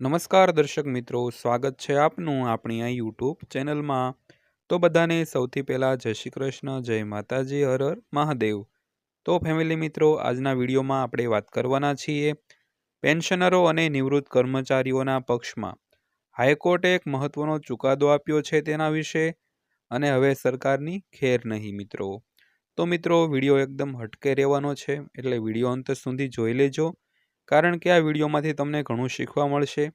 નમસ્કાર દર્શક મિત્રો, સ્વાગત છે આપનું આપણી આ યુટ્યુબ ચેનલમાં. તો બધાને સૌથી પહેલાં જય શ્રી કૃષ્ણ, જય માતાજી, હર હર મહાદેવ. તો ફેમિલી મિત્રો, આજના વિડીયોમાં આપણે વાત કરવાના છીએ પેન્શનરો અને નિવૃત્ત કર્મચારીઓના પક્ષમાં. હાઈકોર્ટે એક મહત્વનો ચુકાદો આપ્યો છે તેના વિશે અને હવે સરકારની ખેર નહીં મિત્રો. તો મિત્રો, વીડિયો એકદમ હટકે રહેવાનો છે, એટલે વીડિયો અંત સુધી જોઈ લેજો. કારણ કે આ વિડીયોમાંથી તમને ઘણું શીખવા મળશે.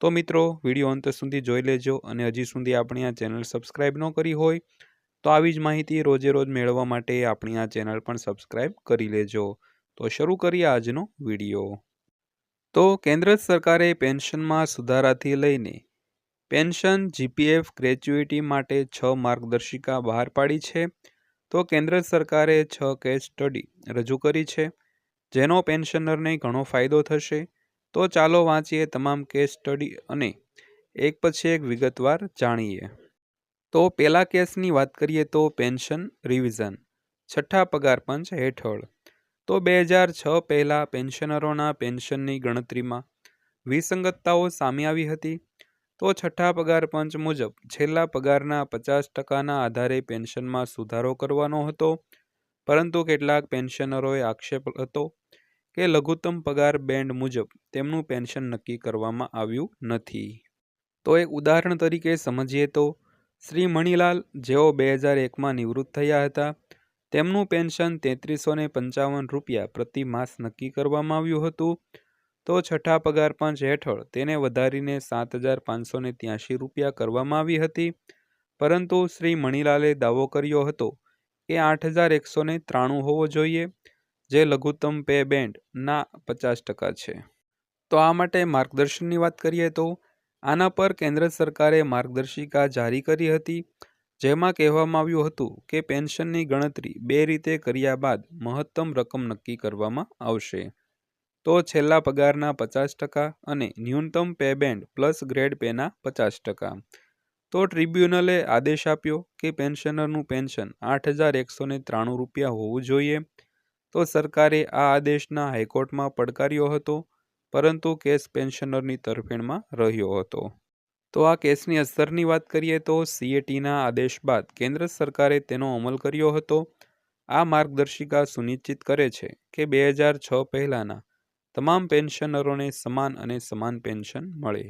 તો મિત્રો, વીડિયો અંત સુધી જોઈ લેજો અને હજી સુધી આપણી આ ચેનલ સબસ્ક્રાઈબ ન કરી હોય, તો આવી જ માહિતી રોજે રોજ મેળવવા માટે આપણી આ ચેનલ પણ સબસ્ક્રાઈબ કરી લેજો. તો શરૂ કરીએ આજનો વીડિયો. તો કેન્દ્ર સરકારે પેન્શનમાં સુધારાથી લઈને પેન્શન, જીપીએફ ગ્રેચ્યુઇટી માટે છ માર્ગદર્શિકા બહાર પાડી છે. તો કેન્દ્ર સરકારે છ કેસ સ્ટડી રજૂ કરી છે. જેનો પેન્શનરને ઘણો ફાયદો થશે, તો ચાલો વાંચીએ તમામ કેસ સ્ટડી અને એક પછી એક વિગતવાર જાણીએ. તો પહેલા કેસની વાત કરીએ તો પેન્શન રિવિઝન, છઠ્ઠા પગાર પંચ હેઠળ. તો બે હજાર છ પહેલાં પેન્શનરોના પેન્શનની ગણતરીમાં વિસંગતતાઓ સામે આવી હતી. તો છઠ્ઠા પગાર પંચ મુજબ છેલ્લા પગારના પચાસ ટકાના આધારે પેન્શનમાં સુધારો કરવાનો હતો. પરંતુ કેટલાક પેન્શનરોએ આક્ષેપ હતો કે લઘુત્તમ પગાર બેન્ડ મુજબ તેમનું પેન્શન નક્કી કરવામાં આવ્યું નથી. તો એક ઉદાહરણ તરીકે સમજીએ તો, શ્રી મણિલાલ જેઓ બે હજાર એકમાં નિવૃત્ત થયા હતા, તેમનું પેન્શન તેત્રીસો ને પંચાવન રૂપિયા પ્રતિ માસ નક્કી કરવામાં આવ્યું હતું. તો છઠ્ઠા પગાર પંચ હેઠળ તેને વધારીને સાત હજાર પાંચસો ને ત્યાંશી રૂપિયા કરવામાં આવી હતી. પરંતુ શ્રી મણિલાલે દાવો કર્યો હતો કે આઠ હજાર એકસો ને ત્રાણું હોવો જોઈએ, જે લઘુત્તમ પે બેન્ડના પચાસ ટકા છે. તો આ માટે માર્ગદર્શનની વાત કરીએ તો, આના પર કેન્દ્ર સરકારે માર્ગદર્શિકા જારી કરી હતી, જેમાં કહેવામાં આવ્યું હતું કે પેન્શનની ગણતરી બે રીતે કર્યા બાદ મહત્તમ રકમ નક્કી કરવામાં આવશે. તો છેલ્લા પગારના પચાસ ટકા અને ન્યૂનતમ પે બેન્ડ પ્લસ ગ્રેડ પેના પચાસ ટકા. તો ટ્રિબ્યુનલે આદેશ આપ્યો કે પેન્શનરનું પેન્શન આઠ હજાર એકસો ને ત્રાણું રૂપિયા હોવું જોઈએ. તો સરકારે આ આદેશના હાઈકોર્ટમાં પડકાર્યો હતો, પરંતુ કેસ પેન્શનરની તરફેણમાં રહ્યો હતો. તો આ કેસની અસરની વાત કરીએ તો સીએટીના આદેશ બાદ કેન્દ્ર સરકારે તેનો અમલ કર્યો હતો. આ માર્ગદર્શિકા સુનિશ્ચિત કરે છે કે બે હજાર છ પહેલાંના તમામ પેન્શનરોને સમાન અને સમાન પેન્શન મળે.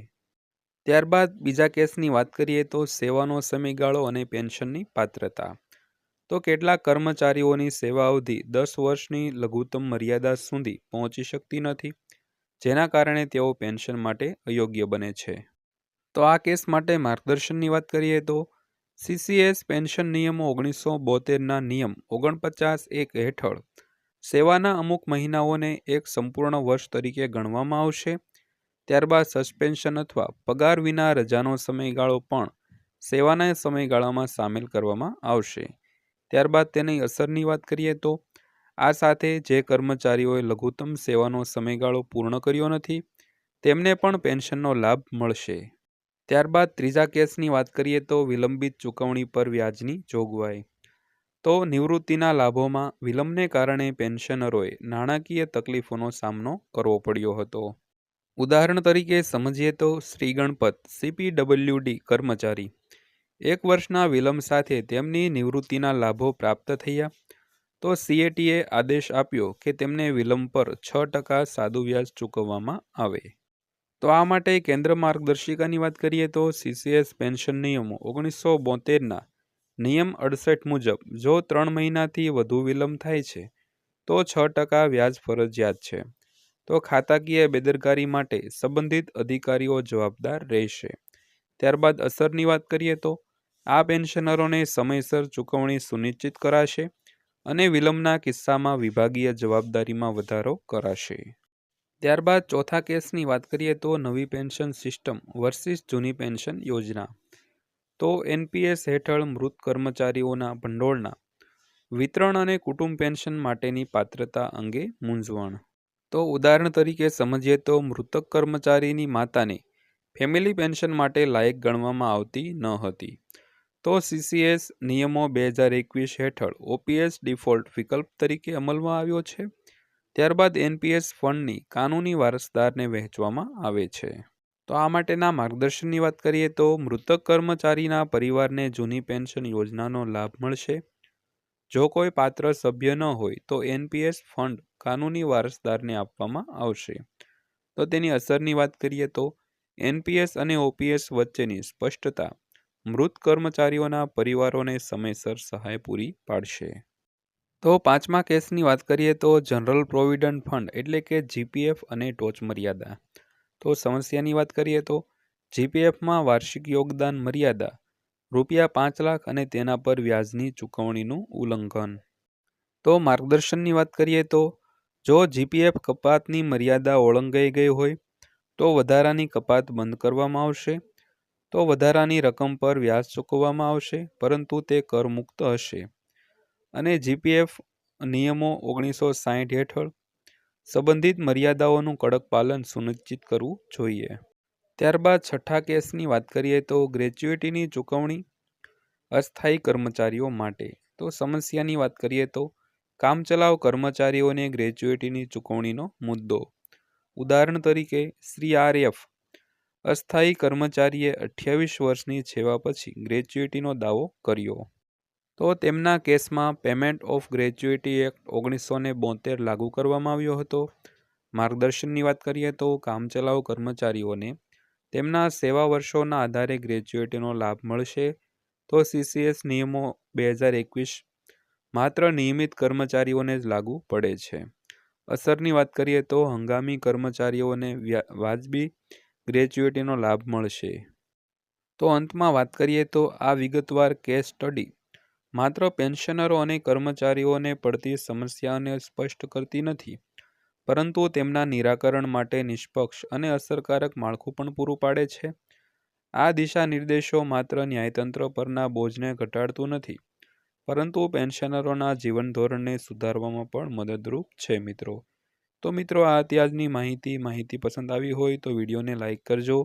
ત્યારબાદ બીજા કેસની વાત કરીએ તો સેવાનો સમયગાળો અને પેન્શનની પાત્રતા. તો કેટલાક કર્મચારીઓની સેવા અવધિ દસ વર્ષની લઘુત્તમ મર્યાદા સુધી પહોંચી શકતી નથી, જેના કારણે તેઓ પેન્શન માટે અયોગ્ય બને છે. તો આ કેસ માટે માર્ગદર્શનની વાત કરીએ તો સીસીએસ પેન્શન નિયમો ઓગણીસો બોતેરના નિયમ ઓગણપચાસ એક હેઠળ સેવાના અમુક મહિનાઓને એક સંપૂર્ણ વર્ષ તરીકે ગણવામાં આવશે ત્યારબાદ સસ્પેન્શન અથવા પગાર વિના રજાનો સમયગાળો પણ સેવાના સમયગાળામાં સામેલ કરવામાં આવશે. ત્યારબાદ તેની અસરની વાત કરીએ તો, આ સાથે જે કર્મચારીઓએ લઘુત્તમ સેવાનો સમયગાળો પૂર્ણ કર્યો નથી, તેમને પણ પેન્શનનો લાભ મળશે. ત્યારબાદ ત્રીજા કેસની વાત કરીએ તો વિલંબિત ચૂકવણી પર વ્યાજની જોગવાઈ. તો નિવૃત્તિના લાભોમાં વિલંબને કારણે પેન્શનરોએ નાણાકીય તકલીફોનો સામનો કરવો પડ્યો હતો. ઉદાહરણ તરીકે સમજીએ તો શ્રી ગણપત સીપીડબલ્યુડી કર્મચારી. એક વર્ષના વિલંબ સાથે તેમની નિવૃત્તિના લાભો પ્રાપ્ત થયા. તો સીએટીએ આદેશ આપ્યો કે તેમને વિલંબ પર છ ટકા સાદું વ્યાજ ચૂકવવામાં આવે. તો આ માટે કેન્દ્ર માર્ગદર્શિકાની વાત કરીએ તો સીસીએસ પેન્શન નિયમો ઓગણીસો બોતેરના નિયમ અડસઠ મુજબ જો ત્રણ મહિનાથી વધુ વિલંબ થાય છે, તો છ ટકા વ્યાજ ફરજિયાત છે. તો ખાતાકીય બેદરકારી માટે સંબંધિત અધિકારીઓ જવાબદાર રહેશે. ત્યારબાદ અસરની વાત કરીએ તો, આ પેન્શનરોને સમયસર ચૂકવણી સુનિશ્ચિત કરાશે અને વિલંબના કિસ્સામાં વિભાગીય જવાબદારીમાં વધારો કરાશે. ત્યારબાદ ચોથા કેસની વાત કરીએ તો નવી પેન્શન સિસ્ટમ વર્સિસ જૂની પેન્શન યોજના. તો એનપીએસ હેઠળ મૃત કર્મચારીઓના ભંડોળના વિતરણ અને કુટુંબ પેન્શન માટેની પાત્રતા અંગે મૂંઝવણ. તો ઉદાહરણ તરીકે સમજીએ તો મૃતક કર્મચારીની માતાને ફેમિલી પેન્શન માટે લાયક ગણવામાં આવતી ન હતી. તો સીસીએસ નિયમો બે હજાર એકવીસ હેઠળ ઓપીએસ ડિફોલ્ટ વિકલ્પ તરીકે અમલમાં આવ્યો છે. ત્યારબાદ એનપીએસ ફંડની કાનૂની વારસદારને વહેંચવામાં આવે છે. તો આ માટેના માર્ગદર્શનની વાત કરીએ તો મૃતક કર્મચારીના પરિવારને જૂની પેન્શન યોજનાનો લાભ મળશે. જો કોઈ પાત્ર સભ્ય ન હોય તો એનપીએસ ફંડ કાનૂની વારસદારને આપવામાં આવશે. તો તેની અસરની વાત કરીએ તો, એનપીએસ અને ઓપીએસ વચ્ચેની સ્પષ્ટતા મૃત કર્મચારીઓના પરિવારોને સમયસર સહાય પૂરી પાડશે. તો પાંચમા કેસની વાત કરીએ તો જનરલ પ્રોવિડન્ટ ફંડ એટલે કે જીપીએફ અને ટોચ મર્યાદા. તો સમસ્યાની વાત કરીએ તો, જીપીએફમાં વાર્ષિક યોગદાન મર્યાદા રૂપિયા પાંચ લાખ અને તેના પર વ્યાજની ચૂકવણીનું ઉલ્લંઘન. તો માર્ગદર્શનની વાત કરીએ તો જો જીપીએફ કપાતની મર્યાદા ઓળંગાઈ ગઈ હોય, તો વધારાની કપાત બંધ કરવામાં આવશે. તો વધારાની રકમ પર વ્યાજ ચૂકવવામાં આવશે, પરંતુ તે કરમુક્ત હશે. અને જીપીએફ નિયમો ઓગણીસો સાહીઠ હેઠળ સંબંધિત મર્યાદાઓનું કડક પાલન સુનિશ્ચિત કરવું જોઈએ. ત્યારબાદ છઠ્ઠા કેસની વાત કરીએ તો ગ્રેચ્યુઇટીની ચૂકવણી અસ્થાયી કર્મચારીઓ માટે. તો સમસ્યાની વાત કરીએ તો કામચલાઉ કર્મચારીઓને ગ્રેજ્યુએટીની ચૂકવણીનો મુદ્દો. ઉદાહરણ તરીકે, શ્રી આર એફ અસ્થાયી કર્મચારીએ અઠ્યાવીસ વર્ષની સેવા પછી ગ્રેજ્યુએટીનો દાવો કર્યો. તો તેમના કેસમાં પેમેન્ટ ઓફ ગ્રેજ્યુએટી એક્ટ ઓગણીસો ને બોતેર લાગુ કરવામાં આવ્યો હતો. માર્ગદર્શનની વાત કરીએ તો કામચલાઉ કર્મચારીઓને તેમના સેવા વર્ષોના આધારે ગ્રેજ્યુએટીનો લાભ મળશે. તો સીસીએસ નિયમો બે હજાર એકવીસ માત્ર નિયમિત કર્મચારીઓને જ લાગુ પડે છે. અસરની વાત કરીએ તો હંગામી કર્મચારીઓને વાજબી ગ્રેચ્યુઇટીનો લાભ મળશે. તો અંતમાં વાત કરીએ તો આ વિગતવાર કેસ સ્ટડી. માત્ર પેન્શનરો અને કર્મચારીઓને પડતી સમસ્યાઓને સ્પષ્ટ કરતી નથી, પરંતુ તેમના નિરાકરણ માટે નિષ્પક્ષ અને અસરકારક માળખું પણ પૂરું પાડે છે. આ દિશા નિર્દેશો માત્ર ન્યાયતંત્ર પરના બોજને ઘટાડતું નથી પરંતુ પેન્શનરોના જીવન ધોરણને સુધારવામાં પણ મદદરૂપ છે મિત્રો. તો મિત્રો, આ અત્યારની માહિતી. માહિતી પસંદ આવી હોય તો વિડીયોને લાઇક કરજો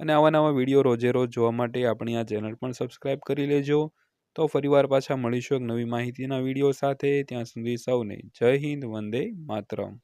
અને આવા નવા વીડિયો રોજે રોજ જોવા માટે આપણી આ ચેનલ પણ સબસ્ક્રાઈબ કરી લેજો. તો ફરીવાર પાછા મળીશું એક નવી માહિતીના વીડિયો સાથે. ત્યાં સુધી સૌને જય હિન્દ, વંદે માતરમ.